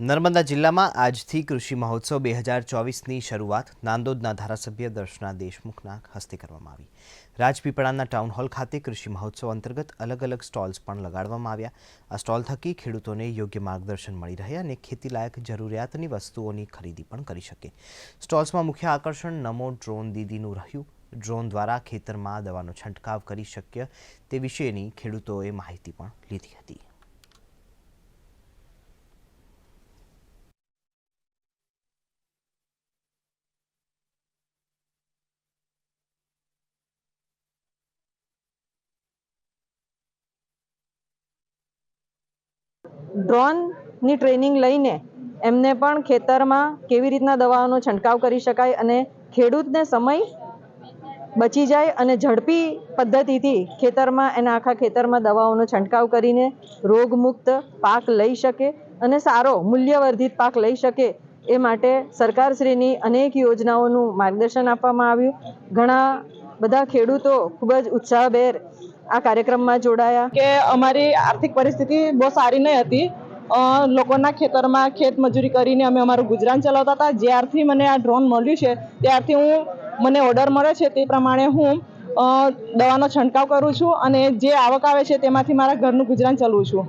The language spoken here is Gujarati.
નર્મદા જિલ્લામાં આજથી કૃષિ મહોત્સવ બે હજાર ચોવીસની શરૂઆત નાંદોદના ધારાસભ્ય દર્શના દેશમુખના હસ્તે કરવામાં આવી. રાજપીપળાના ટાઉન હોલ ખાતે કૃષિ મહોત્સવ અંતર્ગત અલગ અલગ સ્ટોલ્સ પણ લગાડવામાં આવ્યા. આ સ્ટોલ થકી ખેડૂતોને યોગ્ય માર્ગદર્શન મળી રહે અને ખેતીલાયક જરૂરિયાતની વસ્તુઓની ખરીદી પણ કરી શકે. સ્ટોલ્સમાં મુખ્ય આકર્ષણ નમો ડ્રોન દીદીનું રહ્યું. ડ્રોન દ્વારા ખેતરમાં દવાનો છંટકાવ કરી શક્ય તે વિશેની ખેડૂતોએ માહિતી પણ લીધી હતી. ડ્રોનની ટ્રેનિંગ લઈને એમને પણ ખેતરમાં કેવી રીતના દવાઓનો છંટકાવ કરી શકાય અને ખેડૂતને સમય બચી જાય અને ઝડપી પદ્ધતિથી ખેતરમાં એના આખા ખેતરમાં દવાઓનો છંટકાવ કરીને રોગમુક્ત પાક લઈ શકે અને સારો મૂલ્યવર્ધિત પાક લઈ શકે એ માટે સરકારશ્રીની અનેક યોજનાઓનું માર્ગદર્શન આપવામાં આવ્યું. ઘણા બધા ખેડૂતો ખૂબ જ ઉત્સાહભેર આ કાર્યક્રમમાં જોડાયા. કે અમારી આર્થિક પરિસ્થિતિ બહુ સારી નહીં હતી. લોકોના ખેતરમાં ખેત મજૂરી કરીને અમે અમારું ગુજરાન ચલાવતા હતા. જ્યારથી મને આ ડ્રોન મળ્યું છે, ત્યારથી હું, મને ઓર્ડર મળે છે તે પ્રમાણે હું દવાનો છંટકાવ કરું છું અને જે આવક આવે છે તેમાંથી મારા ઘરનું ગુજરાન ચલાવું છું.